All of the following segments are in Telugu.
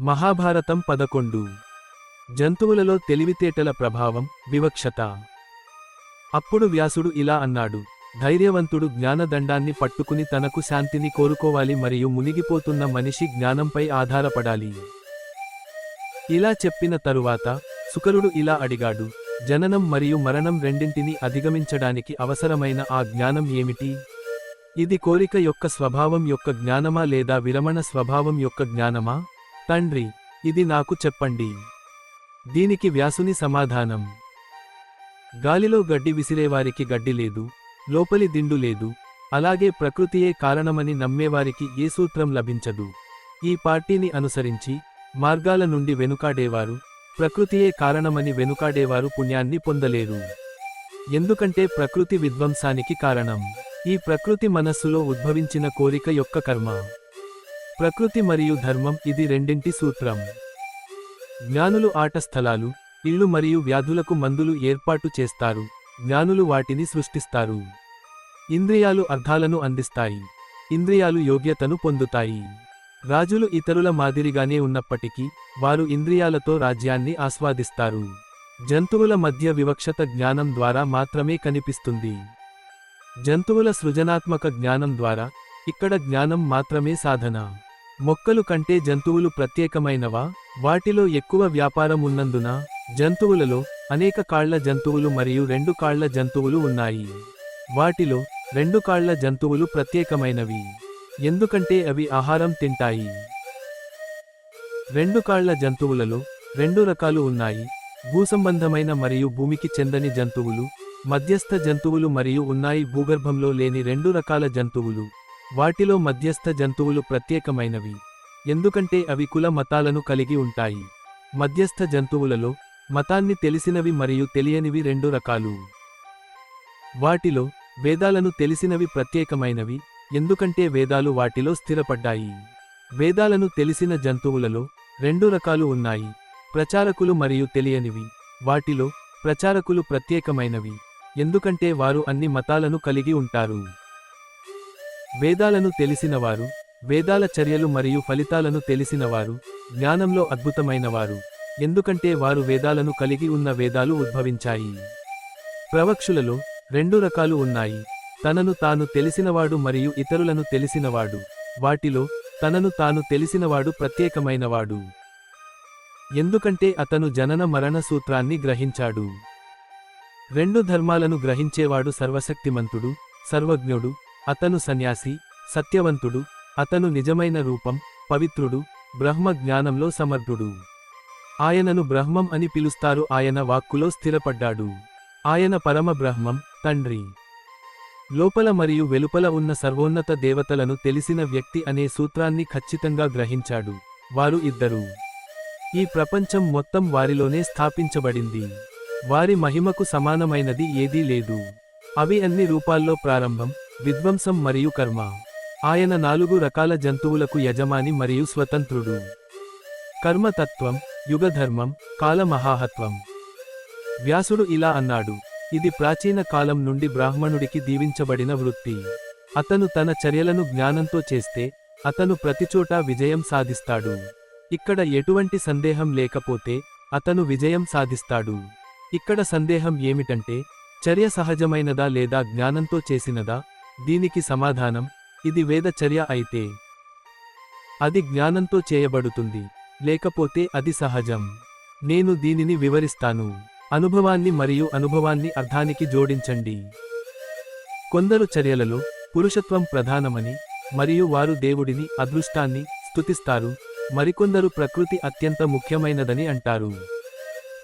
మహాభారతం పదకొండు. జంతువులలో తెలివితేటల ప్రభావం వివక్షత. అప్పుడు వ్యాసుడు ఇలా అన్నాడు ధైర్యవంతుడు జ్ఞానదండాన్ని పట్టుకుని తనకు శాంతిని కోరుకోవాలి మరియు మునిగిపోతున్న మనిషి జ్ఞానంపై ఆధారపడాలి. ఇలా చెప్పిన తరువాత సుకరుడు ఇలా అడిగాడు జననం మరియు మరణం రెండింటిని అధిగమించడానికి అవసరమైన ఆ జ్ఞానం ఏమిటి? ఇది కోరిక యొక్క స్వభావం యొక్క జ్ఞానమా లేదా విరమణ స్వభావం యొక్క జ్ఞానమా? తండ్రి ఇది నాకు చెప్పండి. దీనికి వ్యాసుని సమాధానం. గాలిలో గడ్డి విసిరేవారికి గడ్డి లేదు లోపలి దిండు లేదు అలాగే ప్రకృతియే కారణమని నమ్మేవారికి ఏ సూత్రం లభించదు. ఈ పార్టీని అనుసరించి మార్గాల నుండి వెనుకాడేవారు ప్రకృతియే కారణమని వెనుకాడేవారు పుణ్యాన్ని పొందలేరు. ఎందుకంటే ప్రకృతి విధ్వంసానికి కారణం. ఈ ప్రకృతి మనస్సులో ఉద్భవించిన కోరిక యొక్క కర్మ. ప్రకృతి మరియు ధర్మం ఇది రెండింటి సూత్రం. జ్ఞానులు ఆట స్థలాలు ఇళ్ళు మరియు వ్యాధులకు మందులు ఏర్పాటు చేస్తారు. జ్ఞానులు వాటిని సృష్టిస్తారు. ఇంద్రియాలు అర్థాలను అందిస్తాయి. ఇంద్రియాలు యోగ్యతను పొందుతాయి. రాజులు ఇతరుల మాదిరిగానే ఉన్నప్పటికీ వారు ఇంద్రియాలతో రాజ్యాన్ని ఆస్వాదిస్తారు. జంతువుల మధ్య వివక్షత జ్ఞానం ద్వారా మాత్రమే కనిపిస్తుంది. జంతువుల సృజనాత్మక జ్ఞానం ద్వారా ఇక్కడ జ్ఞానం మాత్రమే సాధన. మొక్కలు కంటే జంతువులు ప్రత్యేకమైనవా? వాటిలో ఎక్కువ వ్యాపారం ఉన్నందున జంతువులలో అనేక కాళ్ళ జంతువులు మరియు రెండు కాళ్ళ జంతువులు ఉన్నాయి. వాటిలో రెండు కాళ్ళ జంతువులు ప్రత్యేకమైనవి. ఎందుకంటే అవి ఆహారం తింటాయి. రెండు కాళ్ళ జంతువులలో రెండు రకాలు ఉన్నాయి. భూసంబంధమైన మరియు భూమికి చెందని జంతువులు మధ్యస్థ జంతువులు మరియు ఉన్నాయి. భూగర్భంలో లేని రెండు రకాల జంతువులు. వాటిలో మధ్యస్థ జంతువులు ప్రత్యేకమైనవి. ఎందుకంటే అవి కుల మతాలను కలిగి ఉంటాయి. మధ్యస్థ జంతువులలో మతాన్ని తెలిసినవి మరియు తెలియనివి రెండు రకాలు. వాటిలో వేదాలను తెలిసినవి ప్రత్యేకమైనవి ఎందుకంటే వేదాలు వాటిలో స్థిరపడ్డాయి. వేదాలను తెలిసిన జంతువులలో రెండు రకాలు ఉన్నాయి. ప్రచారకులు మరియు తెలియనివి వాటిలో ప్రచారకులు ప్రత్యేకమైనవి ఎందుకంటే వారు అన్ని మతాలను కలిగి ఉంటారు. వేదాలను తెలిసినవారు వేదాల చర్యలు మరియు ఫలితాలను తెలిసినవారు జ్ఞానంలో అద్భుతమైనవారు. ఎందుకంటే వారు వేదాలను కలిగి ఉన్న వేదాలు ఉద్భవించాయి. ప్రవక్షులలో రెండు రకాలు ఉన్నాయి. తనను తాను తెలిసినవాడు మరియు ఇతరులను తెలిసినవాడు. వాటిలో తనను తాను తెలిసినవాడు ప్రత్యేకమైనవాడు. ఎందుకంటే అతను జనన మరణ సూత్రాన్ని గ్రహించాడు. రెండు ధర్మాలను గ్రహించేవాడు సర్వశక్తిమంతుడు సర్వజ్ఞుడు అతను సన్యాసి సత్యవంతుడు అతను నిజమైన రూపం పవిత్రుడు బ్రహ్మ జ్ఞానంలో సమర్థుడు. ఆయనను బ్రహ్మం అని పిలుస్తారు ఆయన వాక్కులో స్థిరపడ్డాడు. ఆయన పరమ బ్రహ్మం తండ్రి. లోపల మరియు వెలుపల ఉన్న సర్వోన్నత దేవతలను తెలిసిన వ్యక్తి అనే సూత్రాన్ని ఖచ్చితంగా గ్రహించాడు. వారు ఇద్దరు. ఈ ప్రపంచం మొత్తం వారిలోనే స్థాపించబడింది. వారి మహిమకు సమానమైనది ఏదీ లేదు. అవి అన్ని రూపాల్లో ప్రారంభం విధ్వంసం మరియు కర్మ. ఆయన నాలుగు రకాల జంతువులకు యజమాని మరియు స్వతంత్రుడు. కర్మతత్వం యుగధర్మం కాలమహాహత్వం వ్యాసుడు ఇలా అన్నాడు ఇది ప్రాచీన కాలం నుండి బ్రాహ్మణుడికి దీవించబడిన వృత్తి. అతను తన చర్యలను జ్ఞానంతో చేస్తే అతను ప్రతిచోటా విజయం సాధిస్తాడు. ఇక్కడ ఎటువంటి సందేహం లేకపోతే అతను విజయం సాధిస్తాడు. ఇక్కడ సందేహం ఏమిటంటే చర్య సహజమైనదా లేదా జ్ఞానంతో చేసినదా? దీనికి సమాధానం ఇది వేద చర్య అయితే అది జ్ఞానంతో చేయబడుతుంది లేకపోతే అది సహజం. నేను దీనిని వివరిస్తాను. అనుభవాన్ని మరియు అనుభవాన్ని అర్థానికి జోడించండి. కొందరు చర్యలలో పురుషత్వం ప్రధానమని మరియు వారు దేవుడిని అదృష్టాన్ని స్తుతిస్తారు మరికొందరు ప్రకృతి అత్యంత ముఖ్యమైనదని అంటారు.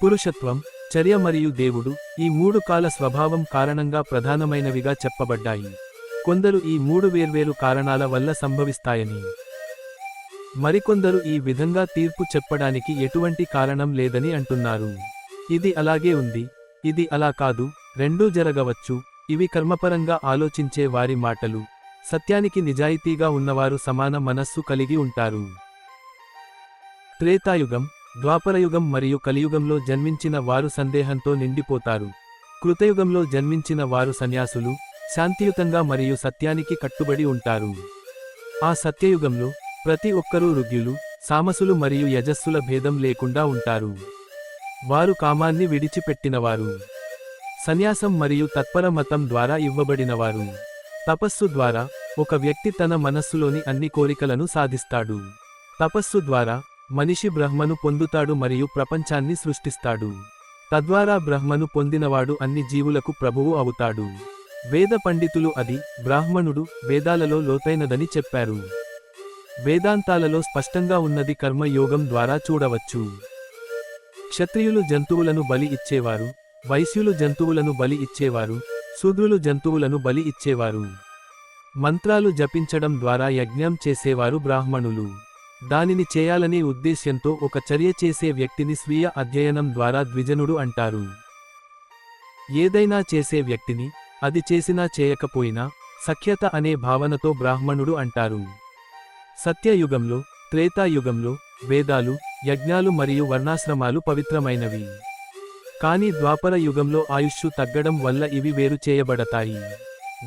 పురుషత్వం చర్య మరియు దేవుడు ఈ మూడు కాల స్వభావం కారణంగా ప్రధానమైనవిగా చెప్పబడ్డాయి. కొందరు ఈ మూడు వేర్వేరు కారణాల వల్ల సంభవిస్తాయని. మరికొందరు ఈ విధంగా తీర్పు చెప్పడానికి ఎటువంటి కారణం లేదని అంటున్నారు. ఇది అలాగే ఉంది. ఇది అలా కాదు. రెండూ జరగవచ్చు. ఇవి కర్మపరంగా ఆలోచించే వారి మాటలు. సత్యానికి నిజాయితీగా ఉన్నవారు సమాన మనస్సు కలిగి ఉంటారు. త్రేతాయుగం ద్వాపరయుగం మరియు కలియుగంలో జన్మించిన వారు సందేహంతో నిండిపోతారు. కృతయుగంలో జన్మించిన వారు సన్యాసులు శాంతియుతంగా మరియు సత్యానికి కట్టుబడి ఉంటారు. ఆ సత్యయుగంలో ప్రతి ఒక్కరూ రుగ్యులు సామసులు మరియు యజస్సుల భేదం లేకుండా ఉంటారు. వారు కామాన్ని విడిచిపెట్టినవారు. సన్యాసం మరియు తత్పర మతం ద్వారా ఇవ్వబడినవారు. తపస్సు ద్వారా ఒక వ్యక్తి తన మనస్సులోని అన్ని కోరికలను సాధిస్తాడు. తపస్సు ద్వారా మనిషి బ్రహ్మను పొందుతాడు మరియు ప్రపంచాన్ని సృష్టిస్తాడు. తద్వారా బ్రహ్మను పొందినవాడు అన్ని జీవులకు ప్రభువు అవుతాడు. వేద పండితులు అది బ్రాహ్మణుడు వేదాలలో లోతైనదని చెప్పారు. వేదాంతాలలో స్పష్టంగా ఉన్నది కర్మయోగం ద్వారా చూడవచ్చు. క్షత్రియులు జంతువులను బలి ఇచ్చేవారు వైశ్యులు జంతువులను బలి ఇచ్చేవారు శూద్రులు జంతువులను బలి ఇచ్చేవారు. మంత్రాలు జపించడం ద్వారా యజ్ఞం చేసేవారు బ్రాహ్మణులు. దానిని చేయాలనే ఉద్దేశ్యంతో ఒక చర్య చేసే వ్యక్తిని స్వీయ అధ్యయనం ద్వారా ద్విజనుడు అంటారు. ఏదైనా చేసే వ్యక్తిని అది చేసినా చేయకపోయినా సఖ్యత అనే భావనతో బ్రాహ్మణుడు అంటారు. సత్యయుగంలో త్రేతాయుగంలో వేదాలు యజ్ఞాలు మరియు వర్ణాశ్రమాలు పవిత్రమైనవి. కానీ ద్వాపర యుగంలో ఆయుష్షు తగ్గడం వల్ల ఇవి వేరు చేయబడతాయి.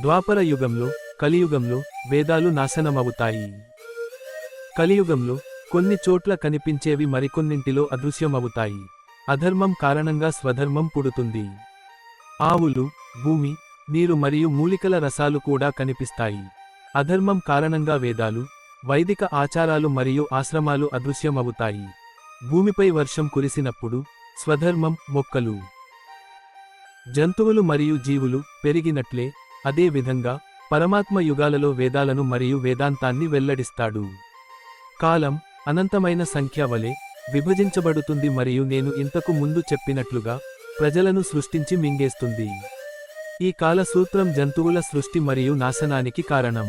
ద్వాపర యుగంలో కలియుగంలో వేదాలు నాశనమవుతాయి. కలియుగంలో కొన్ని చోట్ల కనిపించేవి మరికొన్నింటిలో అదృశ్యమవుతాయి. అధర్మం కారణంగా స్వధర్మం పుడుతుంది. ఆవులు భూమి నీరు మరియు మూలికల రసాలు కూడా కనిపిస్తాయి. అధర్మం కారణంగా వేదాలు వైదిక ఆచారాలు మరియు ఆశ్రమాలు అదృశ్యమవుతాయి. భూమిపై వర్షం కురిసినప్పుడు స్వధర్మం మొక్కలు జంతువులు మరియు జీవులు పెరిగినట్లే అదే విధంగా పరమాత్మ యుగాలలో వేదాలను మరియు వేదాంతాన్ని వెల్లడిస్తాడు. కాలం అనంతమైన సంఖ్య వలె విభజించబడుతుంది మరియు నేను ఇంతకు ముందు చెప్పినట్లుగా ప్రజలను సృష్టించి మింగేస్తుంది. ఈ కాల సూత్రం జంతువుల సృష్టి మరియు నాశనానికి కారణం.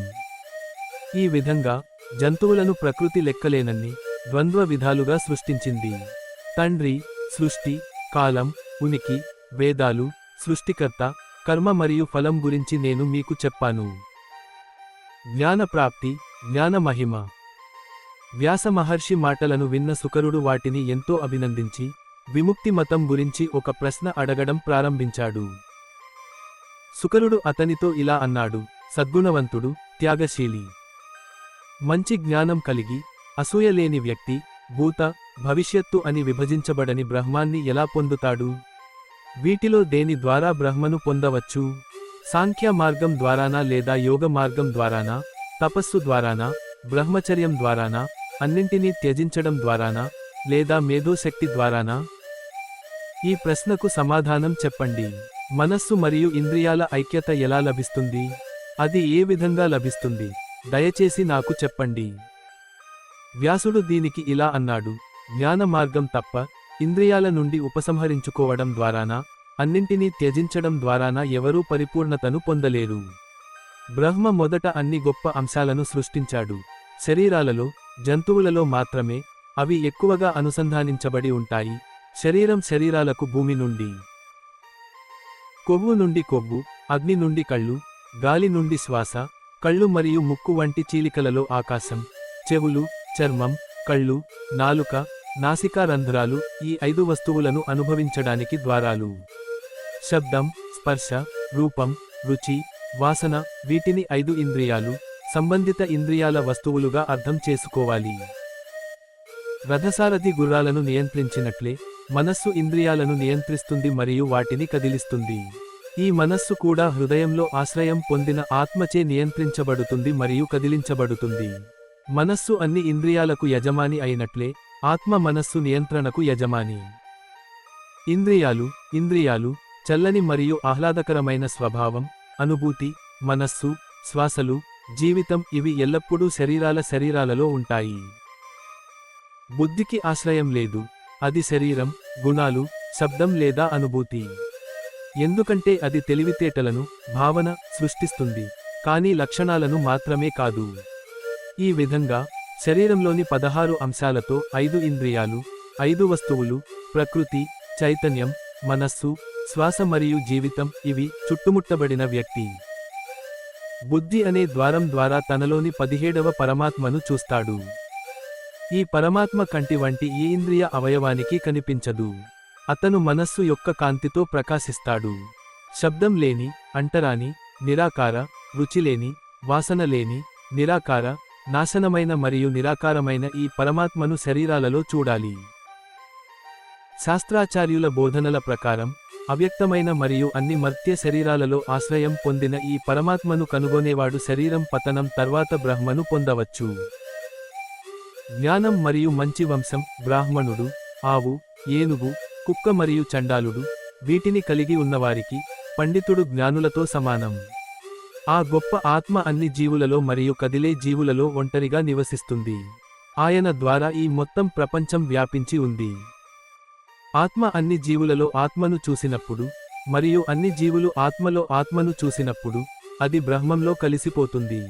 ఈ విధంగా జంతువులను ప్రకృతి లెక్కలేనన్ని ద్వంద్వ విధాలుగా సృష్టించింది. తండ్రి సృష్టి కాలం ఉనికి వేదాలు సృష్టికర్త కర్మ మరియు ఫలం గురించి నేను మీకు చెప్పాను. జ్ఞానప్రాప్తి జ్ఞాన మహిమ వ్యాస మహర్షి మాటలను విన్న సుకరుడు వాటిని ఎంతో అభినందించి విముక్తి మతం గురించి ఒక ప్రశ్న అడగడం ప్రారంభించాడు. సుకరుడు అతనితో ఇలా అన్నాడు సద్గుణవంతుడు త్యాగశీలి. మంచి జ్ఞానం కలిగి అసూయ లేని వ్యక్తి భూత భవిష్యత్తు అని విభజించబడని బ్రహ్మాన్ని ఎలా పొందుతాడు? వీటిలో దేని ద్వారా బ్రహ్మను పొందవచ్చు? సాంఖ్య మార్గం ద్వారానా లేదా యోగ మార్గం ద్వారానా? తపస్సు ద్వారానా? బ్రహ్మచర్యం ద్వారానా? అన్నింటినీ త్యజించడం ద్వారానా? లేదా మేధోశక్తి ద్వారానా? ఈ ప్రశ్నకు సమాధానం చెప్పండి. మనస్సు మరియు ఇంద్రియాల ఐక్యత ఎలా లభిస్తుంది? అది ఏ విధంగా లభిస్తుంది? దయచేసి నాకు చెప్పండి. వ్యాసుడు దీనికి ఇలా అన్నాడు. జ్ఞాన మార్గం తప్ప ఇంద్రియాల నుండి ఉపసంహరించుకోవడం ద్వారానా? అన్నింటినీ త్యజించడం ద్వారానా? ఎవరూ పరిపూర్ణతను పొందలేరు. బ్రహ్మ మొదట అన్ని గొప్ప అంశాలను సృష్టించాడు. శరీరాలలో జంతువులలో మాత్రమే అవి ఎక్కువగా అనుసంధానించబడి ఉంటాయి. శరీరం శరీరాలకు భూమి నుండి కొవ్వు నుండి కొవ్వు అగ్ని నుండి కళ్ళు గాలి నుండి శ్వాస కళ్ళు మరియు ముక్కు వంటి చీలికలలో ఆకాశం చెవులు చర్మం కళ్ళు నాలుక నాసికా రంధ్రాలు ఈ ఐదు వస్తువులను అనుభవించడానికి ద్వారాలు. శబ్దం స్పర్శ రూపం రుచి వాసన వీటిని ఐదు ఇంద్రియాలు సంబంధిత ఇంద్రియాల వస్తువులుగా అర్థం చేసుకోవాలి. రథసారథి గుర్రాలను నియంత్రించినట్లే మనస్సు ఇంద్రియాలను నియంత్రిస్తుంది మరియు వాటిని కదిలిస్తుంది. ఈ మనస్సు కూడా హృదయంలో ఆశ్రయం పొందిన ఆత్మచే నియంత్రించబడుతుంది మరియు కదిలించబడుతుంది. మనస్సు అన్ని ఇంద్రియాలకు యజమాని అయినట్లే ఆత్మ మనస్సు నియంత్రణకు యజమాని. ఇంద్రియాలు ఇంద్రియాలు చల్లని మరియు ఆహ్లాదకరమైన స్వభావం అనుభూతి మనస్సు శ్వాసలు జీవితం ఇవి ఎల్లప్పుడూ శరీరాల శరీరాలలో ఉంటాయి. బుద్ధికి ఆశ్రయం లేదు అది శరీరం గుణాలు శబ్దం లేదా అనుభూతి. ఎందుకంటే అది తెలివితేటలను భావన సృష్టిస్తుంది కానీ లక్షణాలను మాత్రమే కాదు. ఈ విధంగా శరీరంలోని పదహారు అంశాలతో ఐదు ఇంద్రియాలు ఐదు వస్తువులు ప్రకృతి చైతన్యం మనస్సు శ్వాస మరియు జీవితం ఇవి చుట్టుముట్టబడిన వ్యక్తి. బుద్ధి అనే ద్వారం ద్వారా తనలోని పదిహేడవ పరమాత్మను చూస్తాడు. ఈ పరమాత్మ కంటి వంటి ఈ ఇంద్రియ అవయవానికి కనిపించదు. అతను మనస్సు యొక్క కాంతితో ప్రకాశిస్తాడు. శబ్దం లేని అంటరాని నిరాకార రుచిలేని వాసన లేని నిరాకార నాశనమైన మరియు నిరాకారమైన ఈ పరమాత్మను శరీరాలలో చూడాలి. శాస్త్రాచార్యుల బోధనల ప్రకారం అవ్యక్తమైన మరియు అన్ని మర్త్య శరీరాలలో ఆశ్రయం పొందిన ఈ పరమాత్మను కనుగొనేవాడు శరీరం పతనం తర్వాత బ్రహ్మను పొందవచ్చు. జ్ఞానం మరియు మంచి వంశం బ్రాహ్మణుడు ఆవు ఏనుగు కుక్క మరియు చండాలుడు వీటిని కలిగి ఉన్నవారికి పండితుడు జ్ఞానులతో సమానం. ఆ గొప్ప ఆత్మ అన్ని జీవులలో మరియు కదిలే జీవులలో ఒంటరిగా నివసిస్తుంది. ఆయన ద్వారా ఈ మొత్తం ప్రపంచం వ్యాపించి ఉంది. ఆత్మ అన్ని జీవులలో ఆత్మను చూసినప్పుడు మరియు అన్ని జీవులు ఆత్మలో ఆత్మను చూసినప్పుడు అది బ్రహ్మంలో కలిసిపోతుంది.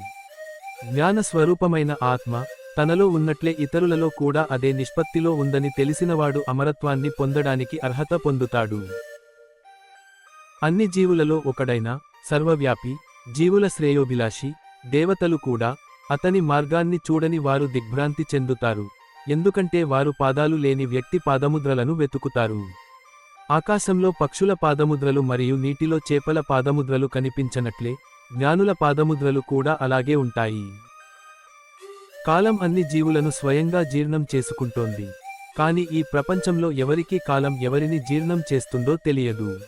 జ్ఞాన స్వరూపమైన ఆత్మ తనలో ఉన్నట్లే ఇతరులలో కూడా అదే నిష్పత్తిలో ఉందని తెలిసినవాడు అమరత్వాన్ని పొందడానికి అర్హత పొందుతాడు. అన్ని జీవులలో ఒకడైన సర్వవ్యాపి జీవుల శ్రేయోభిలాషి దేవతలు కూడా అతని మార్గాన్ని చూడని వారు దిగ్భ్రాంతి చెందుతారు. ఎందుకంటే వారు పాదాలు లేని వ్యక్తి పాదముద్రలను వెతుకుతారు. ఆకాశంలో పక్షుల పాదముద్రలు మరియు నీటిలో చేపల పాదముద్రలు కనిపించనట్లే జ్ఞానుల పాదముద్రలు కూడా అలాగే ఉంటాయి. కాలం అన్ని జీవులను స్వయంగా జీర్ణం చేసుకుంటోంది. కాని ఈ ప్రపంచంలో ఎవరికీ కాలం ఎవరిని జీర్ణం చేస్తుందో తెలియదు.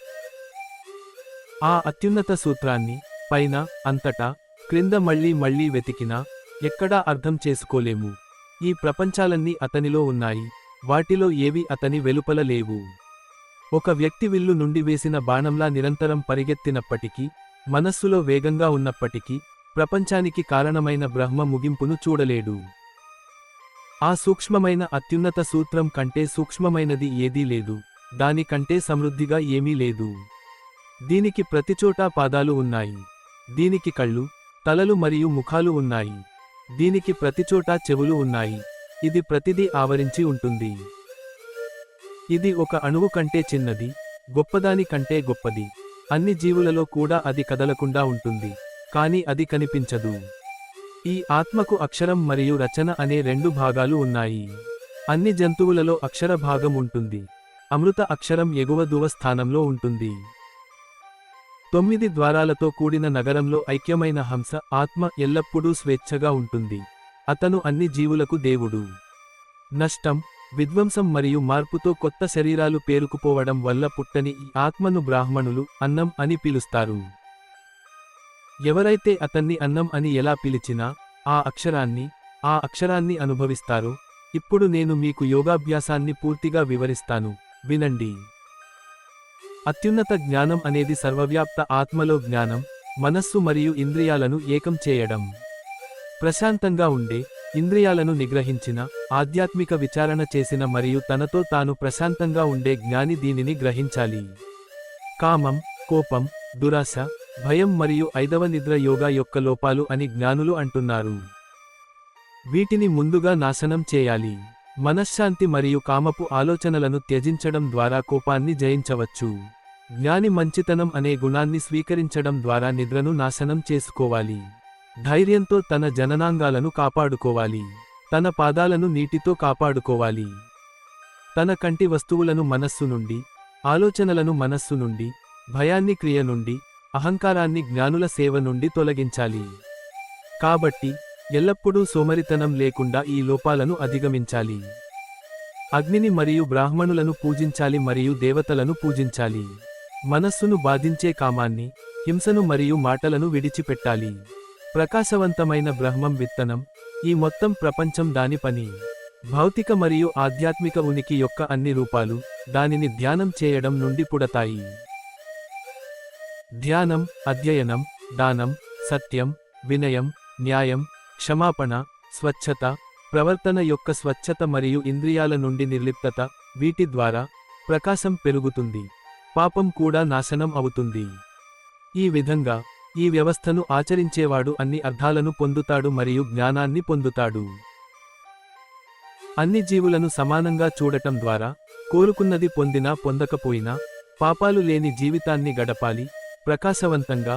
ఆ అత్యున్నత సూత్రాన్ని పైన అంతటా క్రింద మళ్ళీ మళ్ళీ వెతికినా ఎక్కడా అర్థం చేసుకోలేము. ఈ ప్రపంచాలన్నీ అతనిలో ఉన్నాయి. వాటిలో ఏవి అతని వెలుపల లేవు. ఒక వ్యక్తి విల్లు నుండి వేసిన బాణంలా నిరంతరం పరిగెత్తినప్పటికీ మనస్సులో వేగంగా ఉన్నప్పటికీ ప్రపంచానికి కారణమైన బ్రహ్మ ముగింపును చూడలేడు. ఆ సూక్ష్మమైన అత్యున్నత సూత్రం కంటే సూక్ష్మమైనది ఏదీ లేదు. దానికంటే సమృద్ధిగా ఏమీ లేదు. దీనికి ప్రతిచోటా పాదాలు ఉన్నాయి. దీనికి కళ్ళు తలలు మరియు ముఖాలు ఉన్నాయి. దీనికి ప్రతిచోటా చెవులు ఉన్నాయి. ఇది ప్రతిదీ ఆవరించి ఉంటుంది. ఇది ఒక అణువు కంటే చిన్నది గొప్పదాని కంటే గొప్పది. అన్ని జీవులలో కూడా అది కదలకుండా ఉంటుంది కానీ అది కనిపించదు. ఈ ఆత్మకు అక్షరం మరియు రచన అనే రెండు భాగాలు ఉన్నాయి. అన్ని జంతువులలో అక్షర భాగం ఉంటుంది. అమృత అక్షరం ఎగువ దువ స్థానంలో ఉంటుంది. తొమ్మిది ద్వారాలతో కూడిన నగరంలో ఐక్యమైన హంస ఆత్మ ఎల్లప్పుడూ స్వేచ్ఛగా ఉంటుంది. అతను అన్ని జీవులకు దేవుడు. నష్టం విధ్వంసం మరియు మార్పుతో కొత్త శరీరాలు పేరుకుపోవడం వల్ల పుట్టని ఈ ఆత్మను బ్రాహ్మణులు అన్నం అని పిలుస్తారు. ఎవరైతే అతన్ని అన్నం అని ఎలా పిలిచినా ఆ అక్షరాన్ని ఆ అక్షరాన్ని అనుభవిస్తారో ఇప్పుడు నేను మీకు యోగాభ్యాసాన్ని పూర్తిగా వివరిస్తాను. వినండి. అత్యున్నత జ్ఞానం అనేది సర్వవ్యాప్త ఆత్మలో జ్ఞానం మనస్సు మరియు ఇంద్రియాలను ఏకం చేయడం. ప్రశాంతంగా ఉండే ఇంద్రియాలను నిగ్రహించిన ఆధ్యాత్మిక విచారణ చేసిన మరియు తనతో తాను ప్రశాంతంగా ఉండే జ్ఞాని దీనిని గ్రహించాలి. కామం కోపం దురాశ భయం మరియు ఐదవ నిద్ర యోగా యొక్క లోపాలు అని జ్ఞానులు అంటున్నారు. వీటిని ముందుగా నాశనం చేయాలి. మనశ్శాంతి మరియు కామపు ఆలోచనలను త్యజించడం ద్వారా కోపాన్ని జయించవచ్చు. జ్ఞాని మంచితనం అనే గుణాన్ని స్వీకరించడం ద్వారా నిద్రను నాశనం చేసుకోవాలి. ధైర్యంతో తన జననాంగాలను కాపాడుకోవాలి. తన పాదాలను నీటితో కాపాడుకోవాలి. తన కంటి వస్తువులను మనస్సు నుండి ఆలోచనలను మనస్సు నుండి భయాన్ని క్రియ నుండి అహంకారాన్ని జ్ఞానుల సేవ నుండి తొలగించాలి. కాబట్టి ఎల్లప్పుడూ సోమరితనం లేకుండా ఈ లోపాలను అధిగమించాలి. అగ్నిని మరియు బ్రాహ్మణులను పూజించాలి మరియు దేవతలను పూజించాలి. మనస్సును బాధించే కామాన్ని హింసను మరియు మాటలను విడిచిపెట్టాలి. ప్రకాశవంతమైన బ్రహ్మం విత్తనం ఈ మొత్తం ప్రపంచం దాని పని. భౌతిక మరియు ఆధ్యాత్మిక ఉనికి యొక్క అన్ని రూపాలు దానిని ధ్యానం చేయడం నుండి పుడతాయి. ధ్యానం అధ్యయనం దానం సత్యం వినయం న్యాయం క్షమాపణ స్వచ్ఛత ప్రవర్తన యొక్క స్వచ్ఛత మరియు ఇంద్రియాల నుండి నిర్లిప్తత వీటి ద్వారా ప్రకాశం పెరుగుతుంది. పాపం కూడా నాశనం అవుతుంది. ఈ విధంగా ఈ వ్యవస్థను ఆచరించేవాడు అన్ని అర్థాలను పొందుతాడు మరియు జ్ఞానాన్ని పొందుతాడు. అన్ని జీవులను సమానంగా చూడటం ద్వారా కోరుకున్నది పొందినా పొందకపోయినా పాపాలు లేని జీవితాన్ని గడపాలి ప్రకాశవంతంగా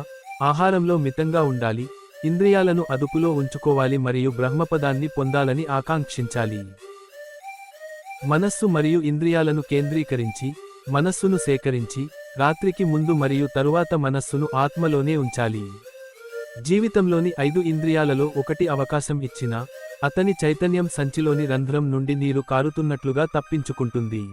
ఆహారంలో మితంగా ఉండాలి ఇంద్రియాలను అదుపులో ఉంచుకోవాలి మరియు బ్రహ్మపదాన్ని పొందాలని ఆకాంక్షించాలి. మనస్సు మరియు ఇంద్రియాలను కేంద్రీకరించి మనస్సును సేకరించి రాత్రికి ముందు మరియు తరువాత మనస్సును ఆత్మలోనే ఉంచాలి. జీవితంలోని ఐదు ఇంద్రియాలలో ఒకటి అవకాశం ఇచ్చినా అతని చైతన్యం సంచిలోని రంధ్రం నుండి నీరు కారుతున్నట్లుగా తప్పించుకుంటుంది.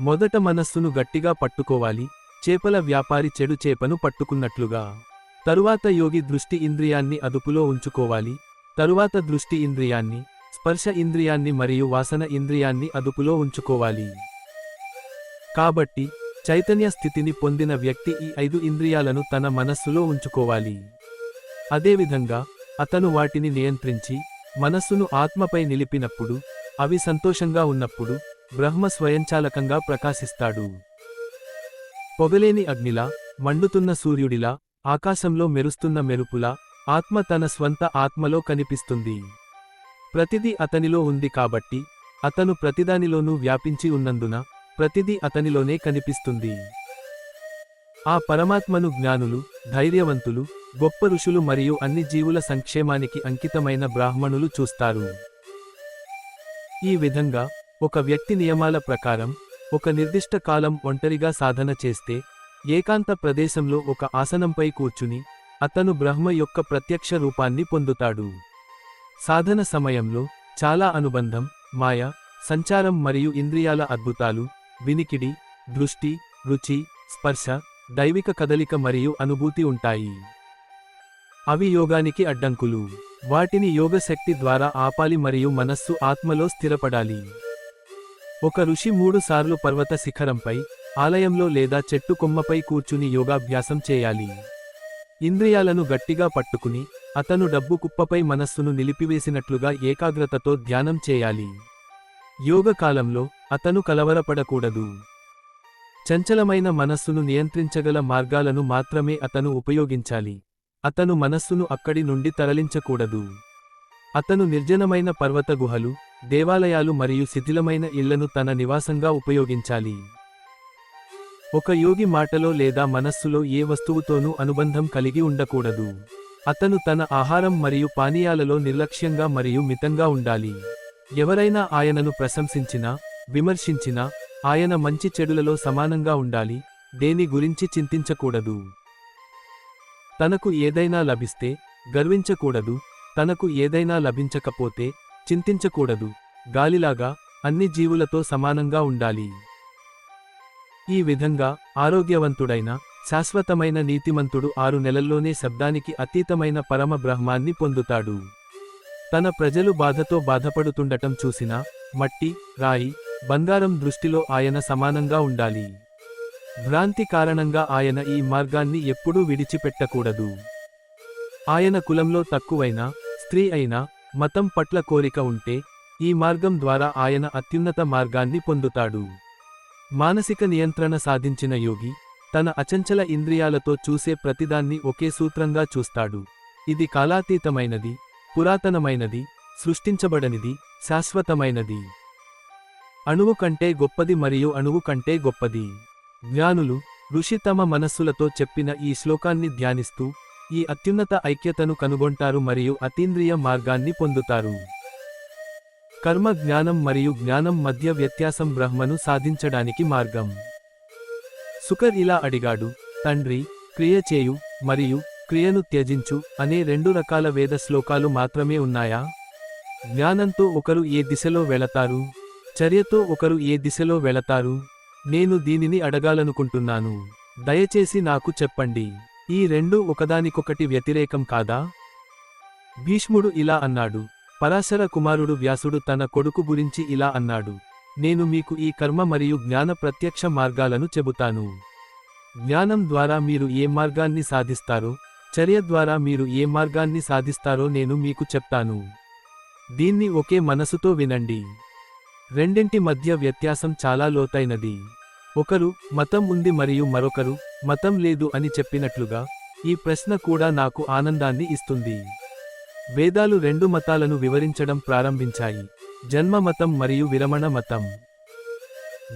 మొదట మనస్సును గట్టిగా పట్టుకోవాలి చేపల వ్యాపారి చెడు చేపను పట్టుకున్నట్లుగా. తరువాత యోగి దృష్టి ఇంద్రియాన్ని అదుపులో ఉంచుకోవాలి. తరువాత దృష్టి ఇంద్రియాన్ని స్పర్శ ఇంద్రియాన్ని మరియు వాసన ఇంద్రియాన్ని అదుపులో ఉంచుకోవాలి. కాబట్టి చైతన్య స్థితిని పొందిన వ్యక్తి ఈ ఐదు ఇంద్రియాలను తన మనస్సులో ఉంచుకోవాలి. అదేవిధంగా అతను వాటిని నియంత్రించి మనస్సును ఆత్మపై నిలిపినప్పుడు అవి సంతోషంగా ఉన్నప్పుడు బ్రహ్మ స్వయంచాలకంగా ప్రకాశిస్తాడు. పొగలేని అగ్నిలా మండుతున్న సూర్యుడిలా ఆకాశంలో మెరుస్తున్న మెరుపులా ఆత్మ తన స్వంత ఆత్మలో కనిపిస్తుంది. ప్రతిదీ అతనిలో ఉంది కాబట్టి అతను ప్రతిదానిలోనూ వ్యాపించి ఉన్నందున ప్రతిదీ అతనిలోనే కనిపిస్తుంది. ఆ పరమాత్మను జ్ఞానులు ధైర్యవంతులు గొప్ప ఋషులు మరియు అన్ని జీవుల సంక్షేమానికి అంకితమైన బ్రాహ్మణులు చూస్తారు. ఈ విధంగా ఒక వ్యక్తి నియమాల ప్రకారం ఒక నిర్దిష్ట కాలం ఒంటరిగా సాధన చేస్తే ఏకాంత ప్రదేశంలో ఒక ఆసనంపై కూర్చుని అతను బ్రహ్మ యొక్క ప్రత్యక్ష రూపాన్ని పొందుతాడు. సాధన సమయంలో చాలా అనుబంధం మాయ సంచారం మరియు ఇంద్రియాల అద్భుతాలు వినికిడి దృష్టి రుచి స్పర్శ దైవిక కదలిక మరియు అనుభూతి ఉంటాయి. అవి యోగానికి అడ్డంకులు. వాటిని యోగశక్తి ద్వారా ఆపాలి మరియు మనస్సు ఆత్మలో స్థిరపడాలి. ఒక ఋషి మూడు సార్లు పర్వత శిఖరంపై ఆలయంలో లేదా చెట్టు కొమ్మపై కూర్చుని యోగాభ్యాసం చేయాలి. ఇంద్రియాలను గట్టిగా పట్టుకుని అతను డబ్బు కుప్పపై మనస్సును నిలిపివేసినట్లుగా ఏకాగ్రతతో ధ్యానం చేయాలి. యోగ కాలంలో అతను కలవరపడకూడదు. చంచలమైన మనస్సును నియంత్రించగల మార్గాలను మాత్రమే అతను ఉపయోగించాలి. అతను మనస్సును అక్కడి నుండి తరలించకూడదు. అతను నిర్జనమైన పర్వత గుహలు దేవాలయాలు మరియు శిథిలమైన ఇళ్ళను తన నివాసంగా ఉపయోగించాలి. ఒక యోగి మాటలో లేదా మనస్సులో ఏ వస్తువుతోనూ అనుబంధం కలిగి ఉండకూడదు. అతను తన ఆహారం మరియు పానీయాలలో నిర్లక్ష్యంగా మరియు మితంగా ఉండాలి. ఎవరైనా ఆయనను ప్రశంసించినా విమర్శించినా ఆయన మంచి చెడులలో సమానంగా ఉండాలి దేని గురించి చింతించకూడదు. తనకు ఏదైనా లభిస్తే గర్వించకూడదు తనకు ఏదైనా లభించకపోతే చింతించకూడదు. గాలిలాగా అన్ని జీవులతో సమానంగా ఉండాలి. ఈ విధంగా ఆరోగ్యవంతుడైన శాశ్వతమైన నీతిమంతుడు ఆరు నెలల్లోనే శబ్దానికి అతీతమైన పరమ బ్రహ్మాన్ని పొందుతాడు. తన ప్రజలు బాధతో బాధపడుతుండటం చూసిన మట్టి రాయి బంగారం దృష్టిలో ఆయన సమానంగా ఉండాలి. భ్రాంతి కారణంగా ఆయన ఈ మార్గాన్ని ఎప్పుడూ విడిచిపెట్టకూడదు. ఆయన కులంలో తక్కువైన స్త్రీ అయినా మతం పట్ల కోరిక ఉంటే ఈ మార్గం ద్వారా ఆయన అత్యున్నత మార్గాన్ని పొందుతాడు. మానసిక నియంత్రణ సాధించిన యోగి తన అచంచల ఇంద్రియాలతో చూసే ప్రతిదాన్ని ఒకే సూత్రంగా చూస్తాడు. ఇది కాలాతీతమైనది పురాతనమైనది సృష్టించబడనిది శాశ్వతమైనది. అణువు కంటే గొప్పది మరియు అణువు కంటే గొప్పది. జ్ఞానులు ఋషి తమ మనస్సులతో చెప్పిన ఈ శ్లోకాన్ని ధ్యానిస్తూ ఈ అత్యున్నత ఐక్యతను కనుగొంటారు మరియు అతీంద్రియ మార్గాన్ని పొందుతారు. కర్మ జ్ఞానం మరియు జ్ఞానం మధ్య వ్యత్యాసం బ్రహ్మను సాధించడానికి మార్గం. సుకర్ ఇలా అడిగాడు తండ్రి క్రియ చేయు మరియు క్రియను త్యజించు అనే రెండు రకాల వేద శ్లోకాలు మాత్రమే ఉన్నాయా? జ్ఞానంతో ఒకరు ఏ దిశలో వెళతారు? చర్యతో ఒకరు ఏ దిశలో వెళతారు? నేను దీనిని అడగాలనుకుంటున్నాను. దయచేసి నాకు చెప్పండి. ఈ రెండు ఒకదానికొకటి వ్యతిరేకం కాదా? భీష్ముడు ఇలా అన్నాడు పరాశర కుమారుడు వ్యాసుడు తన కొడుకు గురించి ఇలా అన్నాడు. నేను మీకు ఈ కర్మ మరియు జ్ఞాన ప్రత్యక్ష మార్గాలను చెబుతాను. జ్ఞానం ద్వారా మీరు ఏ మార్గాన్ని సాధిస్తారో చర్య ద్వారా మీరు ఏ మార్గాన్ని సాధిస్తారో నేను మీకు చెప్తాను. దీన్ని ఒకే మనసుతో వినండి. రెండింటి మధ్య వ్యత్యాసం చాలా లోతైనది. ఒకరు మతం ఉంది మరియు మరొకరు మతం లేదు అని చెప్పినట్లుగా ఈ ప్రశ్న కూడా నాకు ఆనందాన్ని ఇస్తుంది. వేదాలు రెండు మతాలను వివరించడం ప్రారంభించాయి. జన్మ మతం మరియు విరమణ మతం.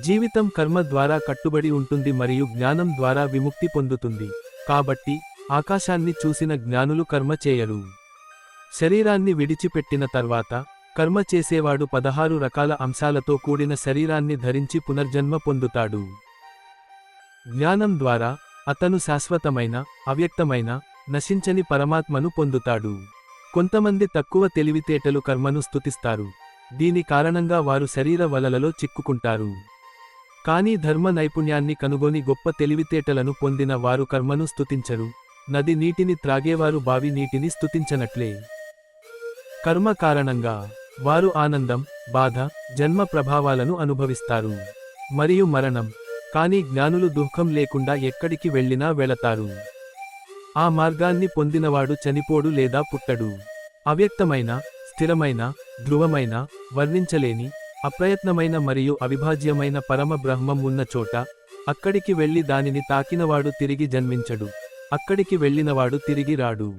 జీవితం కర్మ ద్వారా కట్టుబడి ఉంటుంది మరియు జ్ఞానం ద్వారా విముక్తి పొందుతుంది. కాబట్టి ఆకాశాన్ని చూసిన జ్ఞానులు కర్మ చేయరు. శరీరాన్ని విడిచిపెట్టిన తర్వాత కర్మ చేసేవాడు పదహారు రకాల అంశాలతో కూడిన శరీరాన్ని ధరించి పునర్జన్మ పొందుతాడు. జ్ఞానం ద్వారా అతను శాశ్వతమైన అవ్యక్తమైన నశించని పరమాత్మను పొందుతాడు. కొంతమంది తక్కువ తెలివితేటలు కర్మను స్థుతిస్తారు దీని కారణంగా వారు శరీర వలలలో చిక్కుకుంటారు. కానీ ధర్మ నైపుణ్యాన్ని కనుగొని గొప్ప తెలివితేటలను పొందిన వారు కర్మను స్థుతించరు నది నీటిని త్రాగేవారు బావి నీటిని స్థుతించనట్లే కర్మ కారణంగా వారు ఆనందం బాధ జన్మ ప్రభావాలను అనుభవిస్తారు. మరియు మరణం కానీ జ్ఞానులు దుఃఖం లేకుండా ఎక్కడికి వెళ్ళినా వెళతారు. ఆ మార్గాన్ని పొందినవాడు చనిపోడు లేదా పుట్టడు. అవ్యక్తమైన స్థిరమైన ధ్రువమైన వర్ణించలేని అప్రయత్నమైన మరియు అవిభాజ్యమైన పరమ బ్రహ్మం ఉన్న చోట అక్కడికి వెళ్ళి దానిని తాకినవాడు తిరిగి జన్మించడు. అక్కడికి వెళ్ళినవాడు తిరిగి రాడు.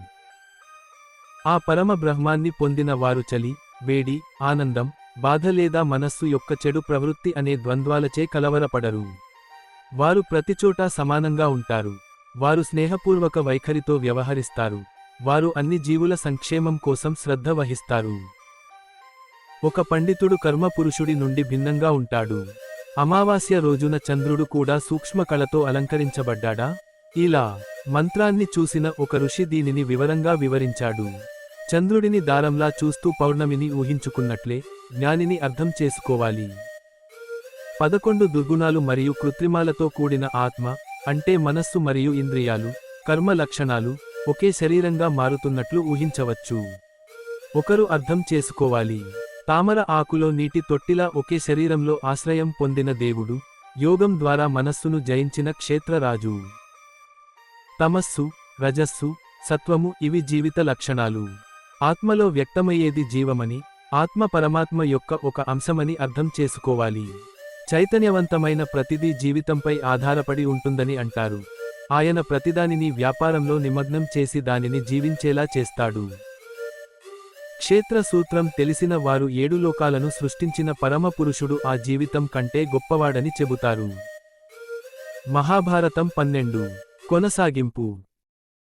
ఆ పరమ బ్రహ్మాన్ని పొందిన వారు చలి వేడి ఆనందం బాధ లేదా మనస్సు యొక్క చెడు ప్రవృత్తి అనే ద్వంద్వాలచే కలవరపడరు. వారు ప్రతిచోటా సమానంగా ఉంటారు. వారు స్నేహపూర్వక వైఖరితో వ్యవహరిస్తారు. వారు అన్ని జీవుల సంక్షేమం కోసం శ్రద్ధ వహిస్తారు. ఒక పండితుడు కర్మ పురుషుడి నుండి భిన్నంగా ఉంటాడు. అమావాస్య రోజున చంద్రుడు కూడా సూక్ష్మ కళతో అలంకరించబడ్డాడా? ఇలా మంత్రాన్ని చూసిన ఒక ఋషి దీనిని వివరంగా వివరించాడు. చంద్రుడిని దారంలా చూస్తూ పౌర్ణమిని ఊహించుకున్నట్లే జ్ఞానిని అర్థం చేసుకోవాలి. పదకొండు దుర్గుణాలు మరియు కృత్రిమాలతో కూడిన ఆత్మ అంటే మనస్సు మరియు ఇంద్రియాలు కర్మ లక్షణాలు ఒకే శరీరంగా మారుతున్నట్లు ఊహించవచ్చు. ఒకరు అర్థం చేసుకోవాలి. తామర ఆకులో నీటి తొట్టిలా ఒకే శరీరంలో ఆశ్రయం పొందిన దేవుడు యోగం ద్వారా మనస్సును జయించిన క్షేత్రరాజు. తమస్సు రజస్సు సత్వము ఇవి జీవిత లక్షణాలు. ఆత్మలో వ్యక్తమయ్యేది జీవమని ఆత్మ పరమాత్మ యొక్క ఒక అంశమని అర్థం చేసుకోవాలి. చైతన్యవంతమైన ప్రతిదీ జీవితంపై ఆధారపడి ఉంటుందని అంటారు. ఆయన ప్రతిదానిని వ్యాపారంలో నిమగ్నం చేసి దానిని జీవించేలా చేస్తాడు. క్షేత్ర సూత్రం తెలిసిన వారు ఏడు లోకాలను సృష్టించిన పరమ పురుషుడు ఆ జీవితం కంటే గొప్పవాడని చెబుతారు. మహాభారతం పన్నెండు. కొనసాగింపు.